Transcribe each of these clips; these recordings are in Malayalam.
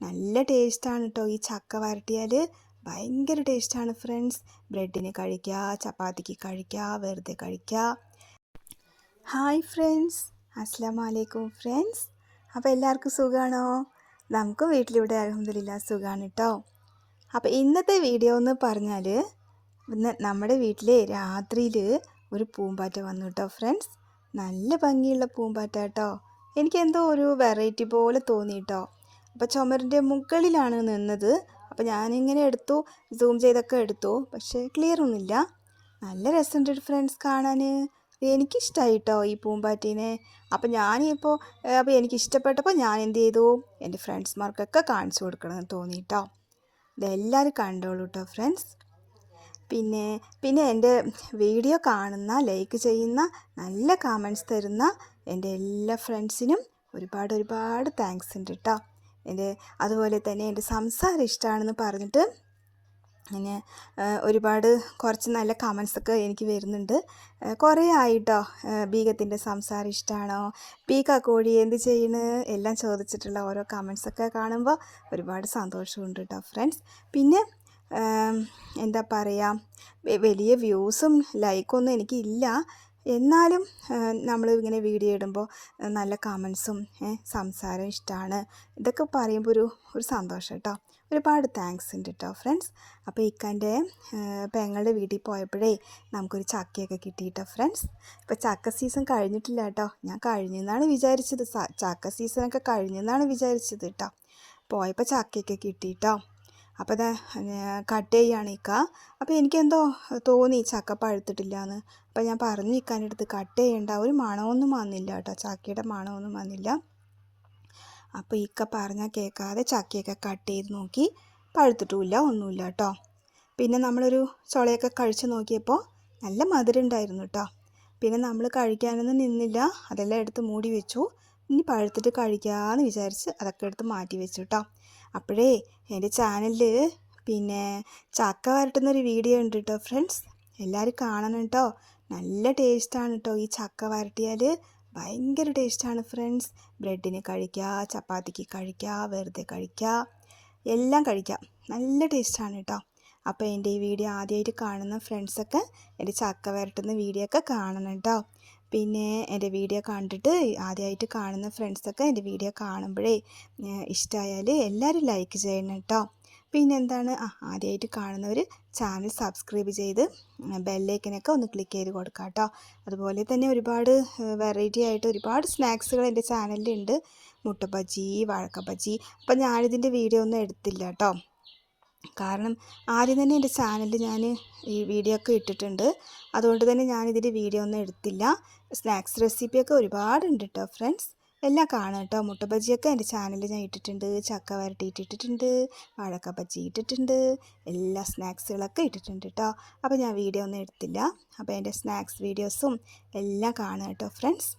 നല്ല ടേസ്റ്റാണ് കേട്ടോ ഈ ചക്ക വരട്ടിയാൽ ഭയങ്കര ടേസ്റ്റാണ് ഫ്രണ്ട്സ് ബ്രെഡിന് കഴിക്കുക ചപ്പാത്തിക്ക് കഴിക്കുക വെറുതെ കഴിക്കുക ഹായ് ഫ്രണ്ട്സ് അസ്സാം വലൈക്കും ഫ്രണ്ട്സ് അപ്പോൾ എല്ലാവർക്കും സുഖമാണോ നമുക്ക് വീട്ടിലിവിടെ അലഹമില്ല സുഖമാണ് കേട്ടോ അപ്പോൾ ഇന്നത്തെ വീഡിയോ എന്ന് പറഞ്ഞാൽ ഇന്ന് നമ്മുടെ വീട്ടിൽ രാത്രിയിൽ ഒരു പൂമ്പാറ്റ വന്നു കേട്ടോ ഫ്രണ്ട്സ് നല്ല ഭംഗിയുള്ള പൂമ്പാറ്റ കേട്ടോ എനിക്കെന്തോ ഒരു വെറൈറ്റി പോലെ തോന്നി കേട്ടോ അപ്പോൾ ചുമരിന്റെ മുകളിലാണ് നിന്നത്. അപ്പോൾ ഞാനിങ്ങനെ എടുത്തു സൂം ചെയ്തൊക്കെ എടുത്തു. പക്ഷേ ക്ലിയർ ഒന്നുമില്ല. നല്ല രസമുണ്ട് ഫ്രണ്ട്സ് കാണാൻ എനിക്കിഷ്ടമായി കേട്ടോ ഈ പൂമ്പാറ്റീനെ? അപ്പോൾ ഞാനിപ്പോൾ അപ്പോൾ എനിക്ക് ഇഷ്ടപ്പെട്ടപ്പോൾ ഞാൻ എന്ത് ചെയ്തു എന്റെ ഫ്രണ്ട്സ്മാർക്കൊക്കെ കാണിച്ചു കൊടുക്കണമെന്ന് തോന്നി കേട്ടോ ഇതെല്ലാവരും കണ്ടോളൂ കേട്ടോ ഫ്രണ്ട്സ് പിന്നെ പിന്നെ എന്റെ വീഡിയോ കാണുന്ന ലൈക്ക് ചെയ്യുന്ന നല്ല കമൻസ് തരുന്ന എന്റെ എല്ലാ ഫ്രണ്ട്സിനും ഒരുപാട് ഒരുപാട് താങ്ക്സ് ഉണ്ട് കേട്ടോ എന്റെ അതുപോലെ തന്നെ എന്റെ സംസാരം ഇഷ്ടമാണെന്ന് പറഞ്ഞിട്ട് അങ്ങനെ ഒരുപാട് കുറച്ച് നല്ല കമൻസൊക്കെ എനിക്ക് വരുന്നുണ്ട്. കുറേ ആയിട്ടോ? ബീഗത്തിന്റെ സംസാരം ഇഷ്ടമാണോ ബീഗ കോഴി എന്ത് ചെയ്യണ്? എല്ലാം ചോദിച്ചിട്ടുള്ള ഓരോ കമൻസൊക്കെ കാണുമ്പോൾ ഒരുപാട് സന്തോഷമുണ്ട് കേട്ടോ ഫ്രണ്ട്സ് പിന്നെ എന്താ പറയുക വലിയ വ്യൂസും ലൈക്കൊന്നും എനിക്കില്ല. എന്നാലും നമ്മൾ ഇങ്ങനെ വീഡിയോ ഇടുമ്പോൾ നല്ല കമൻസും സംസാരം ഇഷ്ടമാണ് ഇതൊക്കെ പറയുമ്പോൾ ഒരു ഒരു സന്തോഷം കേട്ടോ ഒരുപാട് താങ്ക്സ് ഉണ്ട് കേട്ടോ ഫ്രണ്ട്സ് അപ്പോൾ ഇക്കാന്റെ പെങ്ങളുടെ വീട്ടിൽ പോയപ്പോഴേ നമുക്കൊരു ചക്കയൊക്കെ കിട്ടി കേട്ടോ ഫ്രണ്ട്സ് ഇപ്പോൾ ചക്ക സീസൺ കഴിഞ്ഞിട്ടില്ല കേട്ടോ ഞാൻ കഴിഞ്ഞെന്നാണ് വിചാരിച്ചത്. ചക്ക സീസണൊക്കെ കഴിഞ്ഞെന്നാണ് വിചാരിച്ചത് കേട്ടോ പോയപ്പോൾ ചക്കയൊക്കെ കിട്ടി കേട്ടോ അപ്പോൾ അത് കട്ട് ചെയ്യുകയാണ് ഇക്ക. അപ്പോൾ എനിക്കെന്തോ തോന്നി ചക്ക പഴുത്തിട്ടില്ല എന്ന് അപ്പോൾ ഞാൻ പറഞ്ഞു ഇക്കാന്റെ അടുത്ത് കട്ട് ചെയ്യേണ്ട. ഒരു മണമൊന്നും വന്നില്ല കേട്ടോ ചക്കയുടെ മണമൊന്നും വന്നില്ല. അപ്പോൾ ഇക്ക പറഞ്ഞാൽ കേൾക്കാതെ ചക്കയൊക്കെ കട്ട് ചെയ്ത് നോക്കി. പഴുത്തിട്ടുമില്ല ഒന്നുമില്ല കേട്ടോ പിന്നെ നമ്മളൊരു ചുളയൊക്കെ കഴിച്ചു നോക്കിയപ്പോൾ നല്ല മധുരം ഉണ്ടായിരുന്നു കേട്ടോ പിന്നെ നമ്മൾ കഴിക്കാനൊന്നും നിന്നില്ല. അതെല്ലാം എടുത്ത് മൂടി വെച്ചു. ഇനി പഴുത്തിട്ട് കഴിക്കാമെന്ന് വിചാരിച്ച് അതൊക്കെ എടുത്ത് മാറ്റി വെച്ചു കേട്ടോ അപ്പോഴേ എന്റെ ചാനലിൽ പിന്നെ ചക്ക വരട്ടുന്നൊരു വീഡിയോ ഉണ്ട് കേട്ടോ ഫ്രണ്ട്സ്. എല്ലാവരും കാണണം കേട്ടോ നല്ല ടേസ്റ്റാണ് കേട്ടോ ഈ ചക്ക വരട്ടിയാൽ ഭയങ്കര ടേസ്റ്റാണ് ഫ്രണ്ട്സ്. ബ്രെഡിന് കഴിക്കുക ചപ്പാത്തിക്ക് കഴിക്കുക വെറുതെ കഴിക്കുക എല്ലാം കഴിക്കാം. നല്ല ടേസ്റ്റാണ് കേട്ടോ അപ്പോൾ എന്റെ ഈ വീഡിയോ ആദ്യമായിട്ട് കാണുന്ന ഫ്രണ്ട്സൊക്കെ എന്റെ ചക്ക വരട്ടുന്ന വീഡിയോ ഒക്കെ കാണണം കേട്ടോ പിന്നെ എന്റെ വീഡിയോ കണ്ടിട്ട് ആദ്യമായിട്ട് കാണുന്ന ഫ്രണ്ട്സൊക്കെ എന്റെ വീഡിയോ കാണുമ്പോഴേ ഇഷ്ടമായാൽ എല്ലാവരും ലൈക്ക് ചെയ്യണം കേട്ടോ പിന്നെ എന്താണ്? ആ ആദ്യമായിട്ട് കാണുന്നവർ ചാനൽ സബ്സ്ക്രൈബ് ചെയ്ത് ബെല്ലൈക്കനൊക്കെ ഒന്ന് ക്ലിക്ക് ചെയ്ത് കൊടുക്കാം കേട്ടോ അതുപോലെ തന്നെ ഒരുപാട് വെറൈറ്റി ആയിട്ട് ഒരുപാട് സ്നാക്സുകൾ എന്റെ ചാനലിലുണ്ട് മുട്ട ബജി വാഴക്ക ബജി അപ്പം ഞാനിതിന്റെ വീഡിയോ ഒന്നും എടുത്തില്ല കേട്ടോ കാരണം ആദ്യം തന്നെ എന്റെ ചാനലിൽ ഞാൻ ഈ വീഡിയോ ഒക്കെ ഇട്ടിട്ടുണ്ട്. അതുകൊണ്ട് തന്നെ ഞാനിതിന്റെ വീഡിയോ ഒന്നും എടുത്തില്ല. സ്നാക്സ് റെസിപ്പിയൊക്കെ ഒരുപാടുണ്ട് കേട്ടോ ഫ്രണ്ട്സ് എല്ലാം കാണാം കേട്ടോ മുട്ട ബജിയൊക്കെ എന്റെ ചാനലിൽ ഞാൻ ഇട്ടിട്ടുണ്ട്. ചക്ക വരട്ടി ഇട്ടിട്ടുണ്ട്. വാഴക്ക ബജി ഇട്ടിട്ടുണ്ട്. എല്ലാ സ്നാക്സുകളൊക്കെ ഇട്ടിട്ടുണ്ട് കേട്ടോ അപ്പോൾ ഞാൻ വീഡിയോ ഒന്നും എടുത്തില്ല. അപ്പോൾ എന്റെ സ്നാക്സ് വീഡിയോസും എല്ലാം കാണാം കേട്ടോ ഫ്രണ്ട്സ്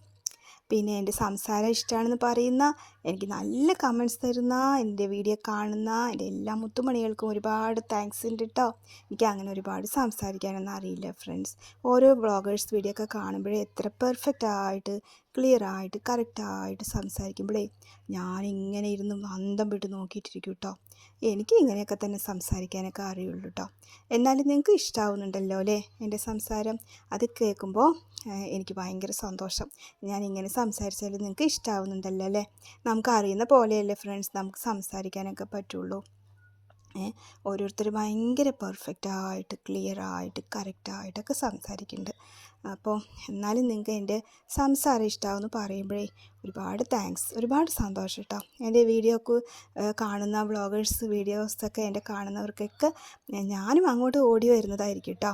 പിന്നെ എന്റെ സംസാരം ഇഷ്ടമാണെന്ന് പറയുന്ന എനിക്ക് നല്ല കമൻസ് തരുന്ന എന്റെ വീഡിയോ കാണുന്ന എന്റെ എല്ലാ മുത്തുമണികൾക്കും ഒരുപാട് താങ്ക്സ് ഉണ്ട് കേട്ടോ എനിക്ക് അങ്ങനെ ഒരുപാട് സംസാരിക്കാനൊന്നും അറിയില്ല ഫ്രണ്ട്സ് ഓരോ ബ്ലോഗേഴ്സ് വീഡിയോ ഒക്കെ കാണുമ്പോഴേ എത്ര പെർഫെക്റ്റ് ആയിട്ട് ക്ലിയർ ആയിട്ട് കറക്റ്റായിട്ട് സംസാരിക്കുമ്പോഴേ ഇങ്ങനെ ഇരുന്ന് അന്തം വിട്ട് നോക്കിയിട്ടിരിക്കും കേട്ടോ എനിക്ക് ഇങ്ങനെയൊക്കെ തന്നെ സംസാരിക്കാനൊക്കെ അറിയുള്ളൂ കേട്ടോ എന്നാലും നിങ്ങൾക്ക് ഇഷ്ടമാവുന്നുണ്ടല്ലോ അല്ലേ എന്റെ സംസാരം? അത് കേൾക്കുമ്പോൾ എനിക്ക് ഭയങ്കര സന്തോഷം. ഞാൻ ഇങ്ങനെ സംസാരിച്ചാൽ നിങ്ങൾക്ക് ഇഷ്ടമാവുന്നുണ്ടല്ലോ അല്ലേ? നമുക്ക് അറിയുന്ന പോലെയല്ലേ ഫ്രണ്ട്സ് നമുക്ക് സംസാരിക്കാനൊക്കെ പറ്റുള്ളൂ. ഓരോരുത്തർ ഭയങ്കര പെർഫെക്റ്റായിട്ട് ക്ലിയറായിട്ട് കറക്റ്റായിട്ടൊക്കെ സംസാരിക്കുന്നുണ്ട്. അപ്പോൾ എന്നാലും നിങ്ങൾക്ക് എന്റെ സംസാരം ഇഷ്ടമാവെന്ന് പറയുമ്പോഴേ ഒരുപാട് താങ്ക്സ് ഒരുപാട് സന്തോഷം കേട്ടോ എന്റെ വീഡിയോക്ക് കാണുന്ന വ്ളോഗേഴ്സ് വീഡിയോസൊക്കെ എന്റെ കാണുന്നവർക്കൊക്കെ ഞാനും അങ്ങോട്ട് ഓടി വരുന്നതായിരിക്കും കേട്ടോ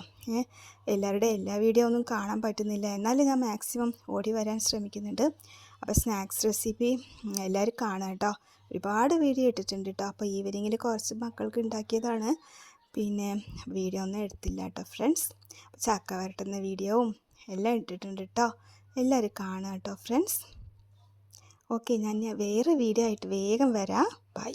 എല്ലാവരുടെയും എല്ലാ വീഡിയോ ഒന്നും കാണാൻ പറ്റുന്നില്ല. എന്നാലും ഞാൻ മാക്സിമം ഓടി വരാൻ ശ്രമിക്കുന്നുണ്ട്. അപ്പോൾ സ്നാക്സ് റെസിപ്പി എല്ലാവരും കാണാം കേട്ടോ ഒരുപാട് വീഡിയോ ഇട്ടിട്ടുണ്ട് കേട്ടോ അപ്പോൾ ഈവനിങ്ങിൽ കുറച്ച് മക്കൾക്ക് ഉണ്ടാക്കിയതാണ് പിന്നെ വീഡിയോ ഒന്നും എടുത്തില്ല കേട്ടോ ഫ്രണ്ട്സ് ചക്ക വരട്ടുന്ന വീഡിയോവും എല്ലാം ഇട്ടിട്ടുണ്ട് കേട്ടോ എല്ലാവരും കാണാം കേട്ടോ ഫ്രണ്ട്സ് ഓക്കെ ഞാൻ വേറെ വീഡിയോ ആയിട്ട് വേഗം വരാം. ബൈ